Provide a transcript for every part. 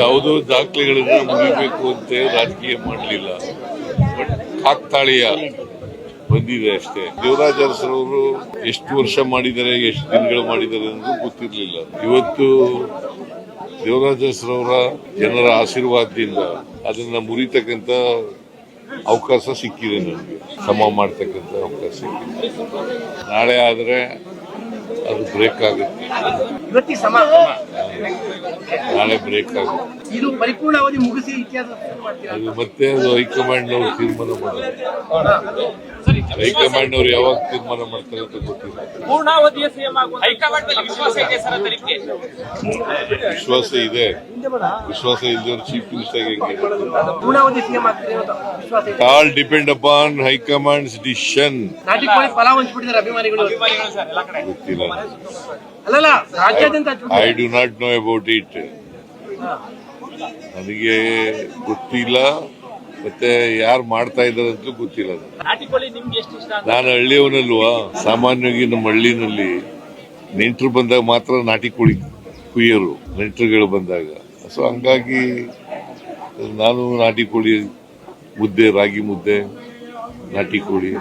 ಯಾವುದೋ ದಾಖಲೆಗಳನ್ನು ಮುಗಿಬೇಕು ಅಂತ ರಾಜಕೀಯ ಮಾಡಲಿಲ್ಲ. ಬಟ್ ಕಾಕ್ತಾಳೀಯ ಬಂದಿದೆ ಅಷ್ಟೇ. ದೇವರಾಜ ಅರಸರವರು ಎಷ್ಟು ವರ್ಷ ಮಾಡಿದ್ದಾರೆ, ಎಷ್ಟು ದಿನಗಳು ಮಾಡಿದ್ದಾರೆ ಅನ್ನೋದು ಗೊತ್ತಿರಲಿಲ್ಲ. ಇವತ್ತು ದೇವರಾಜ ಅರಸರವರ ಜನರ ಆಶೀರ್ವಾದದಿಂದ ಅದನ್ನ ಮುರಿತಕ್ಕಂತ ಅವಕಾಶ ಸಿಕ್ಕಿದೆ ನನಗೆ. ಸಮ ಮಾಡ್ತಕ್ಕಂಥ ಅವಕಾಶ ಸಿಕ್ಕಿದೆ. ನಾಳೆ ಆದರೆ ಅದು ಬ್ರೇಕ್ ಆಗುತ್ತೆ. ಇವತ್ತಿಗೆ ಸಮ ನಾಳೆ ಬ್ರೇಕ್ ಆಗುತ್ತೆ. ಇದು ಪರಿಪೂರ್ಣ ಅವಧಿ ಮುಗಿಸಿ ಇತಿಹಾಸ ಅದು ಮತ್ತೆ ಹೈಕಮಾಂಡ್ ನಾವು ತೀರ್ಮಾನ ಮಾಡೋದು. ಹೈಕಮಾಂಡ್ನವ್ರು ಯಾವಾಗ ತೀರ್ಮಾನ ಮಾಡ್ತಾರೆ ಅಂತ ಗೊತ್ತಿಲ್ಲ. ಪೂರ್ಣಾವಧಿಯ ಸಿಎಂ ಹೈಕಮಾಂಡ್ ಮೇಲೆ ವಿಶ್ವಾಸ ಇದೆ ಸರ್ ಅಂತ ವಿಶ್ವಾಸ ಇದೆ. ವಿಶ್ವಾಸ ಇಲ್ದವ್ರು ಚೀಫ್ ಮಿನಿಸ್ಟರ್ ಹೆಂಗೆ ಪೂರ್ಣಾವಧಿ ಸಿಎಂ ಆಗ್ತಾರೆ ಅಂತ ವಿಶ್ವಾಸ ಇದೆ. All depend upon high command's decision. ಅಭಿಮಾನಿಗಳು. ಗೊತ್ತಿಲ್ಲ. ಅಲ್ಲಲ್ಲ ರಾಜ್ಯಾದ್ಯಂತ. I do not know about it ನನಗೆ ಗೊತ್ತಿಲ್ಲ. ಮತ್ತೆ ಯಾರು ಮಾಡ್ತಾ ಇದ್ದಾರೆ ಅಂತಲೂ ಗೊತ್ತಿಲ್ಲ ನಾನು ಹಳ್ಳಿಯವನಲ್ವಾ? ಸಾಮಾನ್ಯವಾಗಿ ನಮ್ಮ ಹಳ್ಳಿನಲ್ಲಿ ನೆಂಟರು ಬಂದಾಗ ಮಾತ್ರ ನಾಟಿ ಕೋಳಿ ಕುಯ್ಯರು ನೆಂಟರುಗಳು ಬಂದಾಗ. ಸೊ ಹಂಗಾಗಿ ನಾನು ನಾಟಿ ಕೋಳಿ ಮುದ್ದೆ ರಾಗಿ ಮುದ್ದೆ ನಾಟಿ ಕೋಳಿ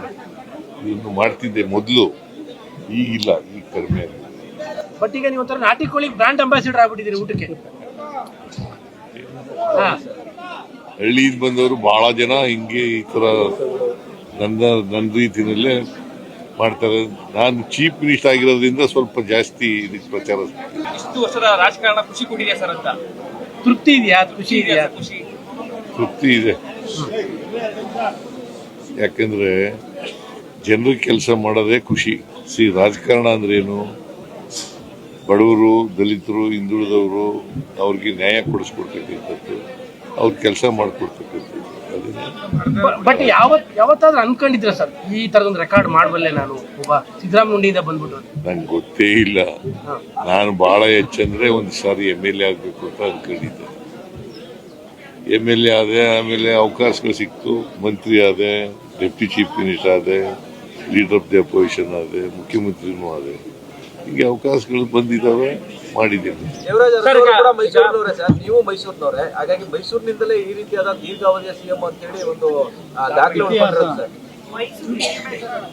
ಇದನ್ನು ಮಾಡ್ತಿದ್ದೆ ಮೊದಲು ಈಗಿಲ್ಲ ಈಗ ಕಡಿಮೆ ಆಗಿದೆ. ಬಟ್ ಈಗ ನೀವು ಒಂಥರ ನಾಟಿ ಕೋಳಿ ಬ್ರ್ಯಾಂಡ್ ಅಂಬಾಸಿಡರ್ ಆಗ್ಬಿಟ್ಟಿದ್ದೀರಿ ಊಟಕ್ಕೆ. ಹಾ. ಹಳ್ಳಿಯಿಂದ ಬಂದವರು ಬಹಳ ಜನ ಹಿಂಗೆ ಈ ತರ ನನ್ನ ನನ್ನ ರೀತಿಯಲ್ಲೇ ಮಾಡ್ತಾರೆ. ನಾನು ಚೀಫ್ ಮಿನಿಸ್ಟರ್ ಆಗಿರೋದ್ರಿಂದ ಸ್ವಲ್ಪ ಜಾಸ್ತಿ ಇದಕ್ಕೆ ಪ್ರಚಾರ ಇಷ್ಟು ವರ್ಷದ ರಾಜಕಾರಣ ಖುಷಿ ಕೊಟ್ಟಿದೆ ಸರ್ ಅಂತ? ತೃಪ್ತಿ ಇದೆಯಾ? ಖುಷಿ ಇದೆಯಾ ಖುಷಿ? ತೃಪ್ತಿ ಇದೆ. ಯಾಕಂದ್ರೆ ಜನರ ಕೆಲಸ ಮಾಡೋದೇ ಖುಷಿ. ಸಿ ರಾಜಕಾರಣ ಅಂದ್ರೆ ಏನು? ಬಡವರು ದಲಿತರು ಹಿಂದುಳಿದವರು ಅವ್ರಿಗೆ ನ್ಯಾಯ ಕೊಡಿಸ್ಕೊಡ್ತಕ್ಕಂಥದ್ದು. ಅವ್ರ ಕೆಲಸ ಮಾಡಿಕೊಡ್ತಕ್ಕಂಥದ್ದು. ಬಟ್ ಯಾವತ್ ಯಾವತ್ತಾದ್ರೂ ಅನ್ಕೊಂಡಿದ್ರ ಸರ್? ಈ ತರದೊಂದು ರೆಕಾರ್ಡ್ ಮಾಡಬಲ್ಲೆ ನಾನು ಒಬ್ಬ ಸಿದ್ದರಾಮಯ್ಯಿಂದ ಬಂದ್ಬಿಟ್ಟು? ನಂಗೆ ಗೊತ್ತೇ ಇಲ್ಲ. ನಾನು ಬಹಳ ಹೆಚ್ಚಂದ್ರೆ ಒಂದು ಸಾರಿ ಎಂ ಎಲ್ ಎ ಆಗಬೇಕು ಅಂತ ಅನ್ಕೊಂಡಿದ್ದೆ. ಎಂ ಎಲ್ ಎ ಆದೆ ಆಮೇಲೆ ಅವಕಾಶಗಳು ಸಿಕ್ತು. ಮಂತ್ರಿ ಆದೆ ಡೆಪ್ಟಿ ಚೀಫ್ ಮಿನಿಸ್ಟರ್ ಆದೆ ಲೀಡರ್ ಆಫ್ ದಿ ಅಪೋಸಿಷನ್ ಆದೆ ಮುಖ್ಯಮಂತ್ರಿನೂ ಆದೆ. ಹೀಗೆ ಅವಕಾಶಗಳು ಬಂದಿದ್ದಾವೆ ಮಾಡಿದ್ದೇವೆ. ಸರ್, ಅರಸು ಕೂಡ ಮೈಸೂರಿನವರೇ ಸರ್. ನೀವು ಮೈಸೂರಿನವರೇ. ಹಾಗಾಗಿ ಮೈಸೂರಿನಿಂದಲೇ ಈ ರೀತಿಯಾದ ದೀರ್ಘಾವಧಿಯ ಸಿಎಂ ಅಂತೇಳಿ ಒಂದು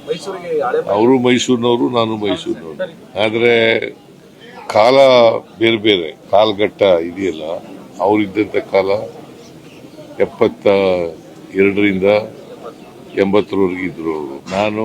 ಮೈಸೂರಿಗೆ ಹಳೆ ಅವರು ಮೈಸೂರಿನವರು ನಾನು ಮೈಸೂರಿನವರು. ಆದ್ರೆ ಕಾಲ ಬೇರೆ ಬೇರೆ ಕಾಲಘಟ್ಟ ಇದೆಯಲ್ಲ ಅವರಿದ್ದಂಥ ಕಾಲ ಎಪ್ಪತ್ತ ಎರಡರಿಂದ ಎಂಬತ್ತರವರೆಗೆ ಇದ್ರು ಅವರು. ನಾನು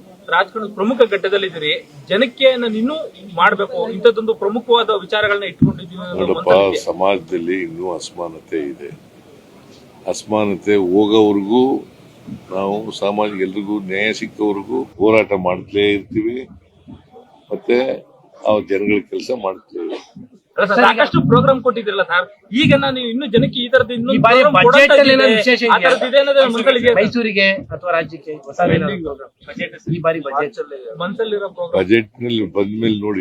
ರಾಜಕಾರಣದ ಪ್ರಮುಖ ಘಟ್ಟದಲ್ಲಿದ್ದೀರಿ. ಜನಕ್ಕೆ ನಾನು ಇನ್ನೂ ಮಾಡಬೇಕು. ಇಂಥದ್ದೊಂದು ಪ್ರಮುಖವಾದ ವಿಚಾರಗಳನ್ನ ಇಟ್ಕೊಂಡಿದ್ದೀವಿ ನೋಡಪ್ಪ ಸಮಾಜದಲ್ಲಿ ಇನ್ನೂ ಅಸಮಾನತೆ ಇದೆ. ಅಸಮಾನತೆ ಹೋಗೋವರೆಗೂ ನಾವು ಸಾಮಾಜಿಕ ಎಲ್ರಿಗೂ ನ್ಯಾಯ ಸಿಕ್ಕವರೆಗೂ ಹೋರಾಟ ಮಾಡ್ತಲೇ ಇರ್ತೀವಿ. ಮತ್ತೆ ಆ ಜನಗಳ ಕೆಲಸ ಮಾಡ್ತೀವಿ ಸಾಕಷ್ಟು ಪ್ರೋಗ್ರಾಮ್ ಕೊಟ್ಟಿದ್ರಲ್ಲ ಸರ್. ಈಗ ನಾನು ಇನ್ನು ಜನಕ್ಕೆ ಈ ತರದ ಇನ್ನೊಂದು ಈ ಬಾರಿ program ಬಜೆಟ್ ಕೊಡಂತ ಅಲ್ಲಿ ಏನಾದ್ರು ಇದೆ. ವಿಶೇಷ ಆ ತರದ್ದು ಇದೆ ಅನ್ನೋದು ಮನಸ್ಸಲ್ಲಿದೆ ಮೈಸೂರಿಗೆ ಅಥವಾ ರಾಜ್ಯಕ್ಕೆ ಹೊಸ ಏನಾದ್ರು? ಈ ಬಾರಿ ಬಜೆಟ್ ಪ್ರೋಗ್ರಾಮ್ ಬಜೆಟ್ನಲ್ಲಿ ಬಂದ್ಮೇಲೆ ನೋಡಿ.